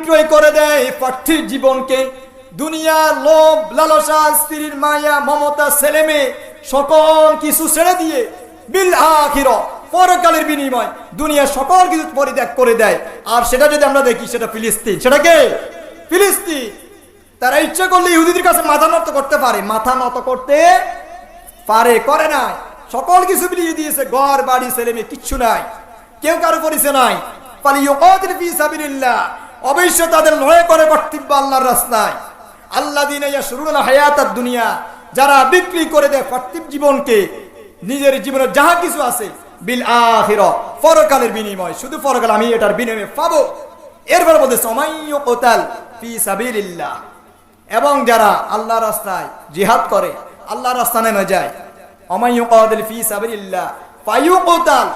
বিক্রয় করে দেয় পার্থিব জীবনকে। দুনিয়ার লোভ, লালসা, স্ত্রীর মায়া, মমতা ছেলে মেয়ে সকল কিছু ছেড়ে দিয়ে বিল আখির, পরকালের বিনিময় দুনিয়ার সকল কিছু পরিত্যাগ করে দেয়। আর সেটা যদি আমরা দেখি, সেটা ফিলিস্তিন। সেটা কে? ফিলিস্তিন। তারা ইচ্ছা করলে ইহুদিদের কাছে মাথা নত করতে পারে। মাথা নত করতে পারে, করে নাই। সকল কিছু বিলিয়ে দিয়েছে, ঘর, বাড়ি ছেলে মেয়ে কিচ্ছু নাই। কেউ কারও পরিচয় নাই। পালি অবশ্য তাদের লড়াই করে কর্তব্য আল্লাহর রাস্তায়। আল্লাহ দিনে হায়াতার দুনিয়া, যারা বিক্রি করে দেয় পার্থিব জীবনকে, নিজের জীবনে যাহা কিছু আছে, বিল আখির, পরকালের বিনিময়। শুধু পরকাল আমি এটার বিনিময়ে পাবো। এরপর বলতে সময় কোতাল ফি সাবিলিল্লাহ। এবং যারা আল্লাহ রাস্তায় জিহাদ করে আল্লাহ রাস্তা নেমে যায়। অমায়ু কাদিল ফি সাবিলিল্লাহ। ফায়ু কোতাল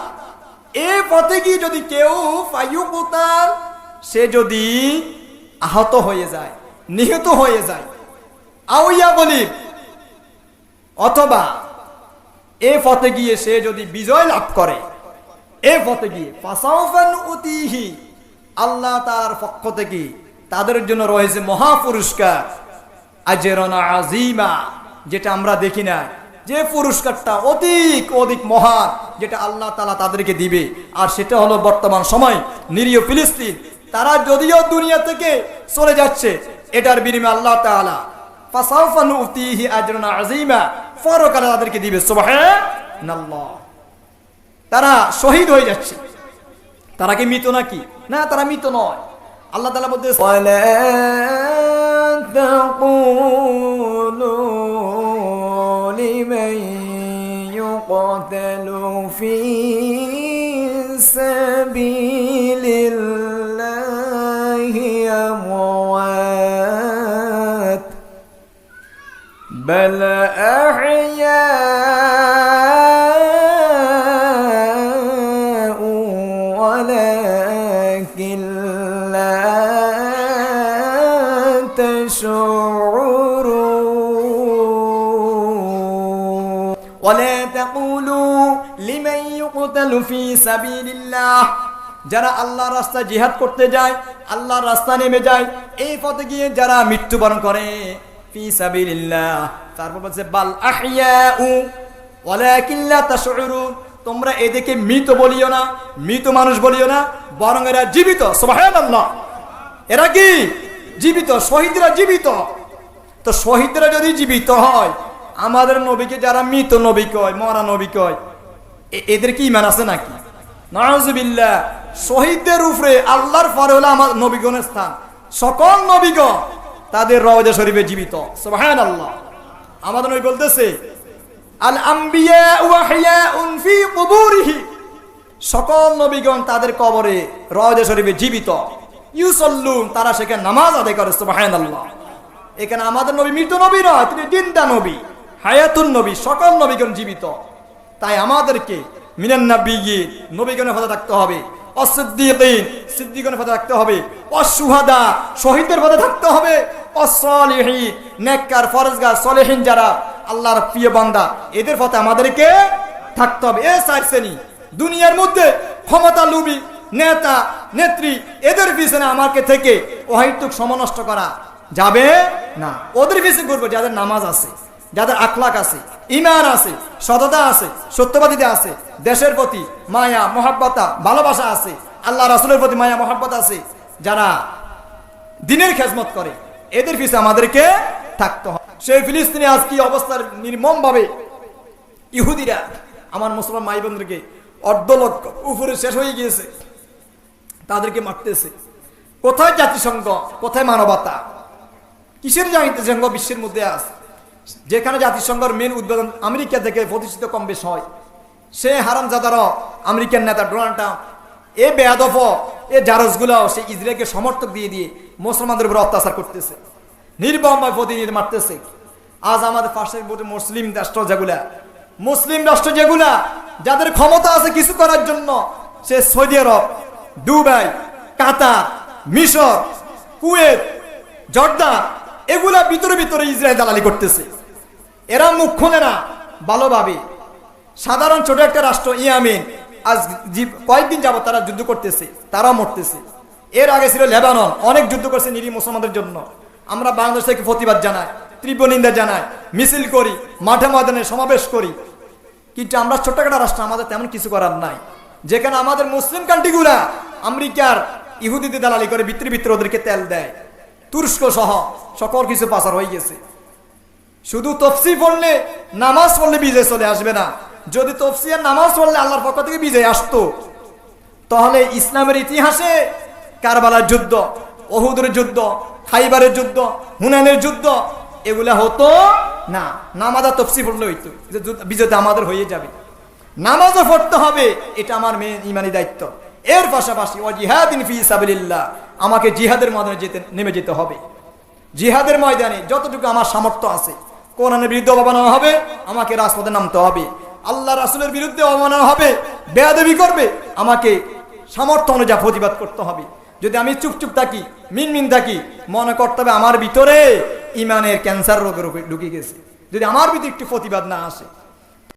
এ পথে কি যদি কেউ ফায়ু কোতাল সে যদি আহত হয়ে যায়, নিহত হয়ে যায় আউয়া বলি অথবা এ পথে গিয়ে সে যদি বিজয় লাভ করে, এ পথে গিয়ে উতিহি, আল্লাহ তার পক্ষ থেকে তাদের জন্য রয়েছে মহা পুরস্কার আজেরনা আজিমা যেটা আমরা দেখি না, যে পুরস্কারটা অধিক অধিক মহান, যেটা আল্লাহ তালা তাদেরকে দিবে। আর সেটা হলো বর্তমান সময় নিরীহ ফিলিস্তিন তারা যদিও দুনিয়া থেকে চলে যাচ্ছে এটার বিনিময়ে আল্লাহ তাআলা ফাসাউফা নুতিহি আজরান আযীমা পরকালে তাদেরকে দিবে সুবহানাল্লাহ তারা শহীদ হয়ে যাচ্ছে তারা কি মৃত নাকি না তারা মৃত নয় আল্লাহ তাআলা বলতে ولا تقولوا لمن يقتل في أحياء ولكن لا تشعرون ولا تقولوا لمن يقتل في سبيل الله যারা আল্লাহ রাস্তা জিহাদ করতে যায় আল্লাহর রাস্তা নেমে যায় এই পথে গিয়ে যারা মৃত্যুবরণ করে ফি সাবিলিল্লাহ। তারপর বলছে, বাল আহইয়াউ, ওয়ালাকিন লা তাশউরুন। তোমরা এদেরকে মৃত বলিও না, মৃত মানুষ বলিও না, বরং এরা জীবিত। সুবহানাল্লাহ। এরা কি? জীবিত, শহীদরা জীবিত। তো শহীদরা যদি জীবিত হয়, আমাদের নবীকে যারা মৃত নবী কয়, মরা নবী কয় এদের কি ইমান আছে নাকি? নাউজুবিল্লাহ, শহীদদের উপরে আল্লাহর পরে হলো আমার নবীগণের স্থান। সকল নবীগণ তাদের রওজা শরীফে জীবিত। সুবহান আল্লাহ আমাদের নবী বলতেছে, আল আম্বিয়া ওয়া হিয়াউন ফি কুবুরিহি। সকল নবীগণ তাদের কবরে রওজা শরীফে জীবিত। ইউসল্লুন, তারা সেখানে নামাজ আদায় করে, সুবহানাল্লাহ। এখানে আমাদের নবী মৃত নবী নয়, তিনি জিন্দা নবী, হায়াতুন নবী, সকল নবীগণ জীবিত। তাই আমাদেরকে মিনান নবী নবীগণের পথে থাকতে হবে। অসিদ্দিকিন সিদ্দিগণের পথে থাকতে হবে। অসুহাদা শহীদদের পথে থাকতে হবে। অসলিহীন নেককার, ফরজগার, সলেহীন যারা, আল্লাহর প্রিয় বান্দা, এদের পথে আমাদেরকে থাকতে হবে। এ চার শ্রেণি, দুনিয়ার মধ্যে ক্ষমতা লুবি নেতা, নেত্রী, এদের পিছনে আমাকে থেকে অহেতুক সমনষ্ট করা যাবে না। ওদের পিছনে করব যাদের নামাজ আছে, যাদের আখলাক আছে ইমান আছে, সততা আছে, সত্যবাদিতা আছে, দেশের প্রতি মায়া, মহাব্বতা, ভালোবাসা আছে, আল্লাহ রাসুলের প্রতি মায়া, মহাব্বত আছে, যারা দিনের খেজমত করে এদের পিছনে আমাদেরকে থাকতে হয় সেই ফিলিস্তিনি আজ কি অবস্থার নির্মম ভাবে ইহুদিরা আমার মুসলমান মাই বোনদেরকে অর্ধ লক্ষ উপরে শেষ হয়ে গিয়েছে, তাদেরকে মারতেছে। কোথায় জাতিসংঘ? কোথায় মানবতা? কিসের জাতিসংঘ বিশ্বের মধ্যে আছে? যেখানে জাতিসংঘের মেন উদ্বোধন আমেরিকা থেকে প্রতিষ্ঠিত কম বেশ হয়। সে হারাম জাদারও আমেরিকান নেতা ডোনাল্ড ট্রাম্প, এ বেয়াদফ এ জারজগুলো সে ইসরায়েলকে সমর্থক দিয়ে দিয়ে মুসলমানদের উপর অত্যাচার করতেছে। নির্বময় প্রতিনিধি মারতেছে। আজ আমাদের পাশের বোর্ডে মুসলিম রাষ্ট্র যেগুলা, মুসলিম রাষ্ট্র যেগুলা, যাদের ক্ষমতা আছে কিছু করার জন্য, সে সৌদি আরব, দুবাই, কাতার, মিশর, কুয়েত জর্দা এগুলা ভিতরে ভিতরে ইসরায়েল দালালি করতেছে। এরা মুখ খোলে না ভালোভাবে সাধারণ ছোট একটা রাষ্ট্র ইয়ামিন, আজ কয়েকদিন যাবত তারা যুদ্ধ করতেছে, তারা মরতেছে। এর আগে ছিল লেবানন। অনেক যুদ্ধ করছে নিরী মুসলমানদের জন্য। আমরা বাংলাদেশ থেকে প্রতিবাদ জানাই, তীব্র নিন্দা জানাই, মিছিল করি, মাঠে ময়দানে সমাবেশ করি। কিন্তু আমরা ছোট্টখাটো রাষ্ট্র, আমাদের তেমন কিছু করার নাই। যেখানে আমাদের মুসলিম কান্ট্রিগুলা আমেরিকার ইহুদিদের দালালি করে ভিতরে ভিতরে ওদেরকে তেল দেয়। তুরস্ক সহ সকল কিছু পাচার হয়ে গেছে। শুধু তফসি পড়লে, নামাজ পড়লে বিজয় চলে আসবে না। যদি তফসি আর নামাজ পড়লে আল্লাহর পক্ষ থেকে বিজয় আসতো, তাহলে ইসলামের ইতিহাসে কারবালার যুদ্ধ অহুদের যুদ্ধ, খাইবারের যুদ্ধ হুনানের যুদ্ধ, এগুলা হতো না। নামাজা তফসি পড়লে হইতো যুদ্ধ- আমাদের হয়ে যাবে। নামাজও পড়তে হবে, এটা আমার মেয়ে ইমানি দায়িত্ব। এর পাশাপাশি ও জিহাদিন ফি সাবিলিল্লাহ, আমাকে জিহাদের ময়দানে যেতে, নেমে যেতে হবে। জিহাদের ময়দানে যতটুকু আমার সামর্থ্য আছে, কোরআনের বিরুদ্ধে অবমাননা হবে, আমাকে রাজপথে নামতে হবে। আল্লাহ রাসুলের বিরুদ্ধে অবমাননা হবে, বেয়াদবি করবে, আমাকে সামর্থ্য অনুযায়ী প্রতিবাদ করতে হবে। যদি আমি চুপচুপ চুপ থাকি, মিনমিন মিন থাকি, মনে করতে হবে আমার ভিতরে ইমানের ক্যান্সার রোগের ঢুকে গেছে। যদি আমার ভিতরে একটু প্রতিবাদ না আসে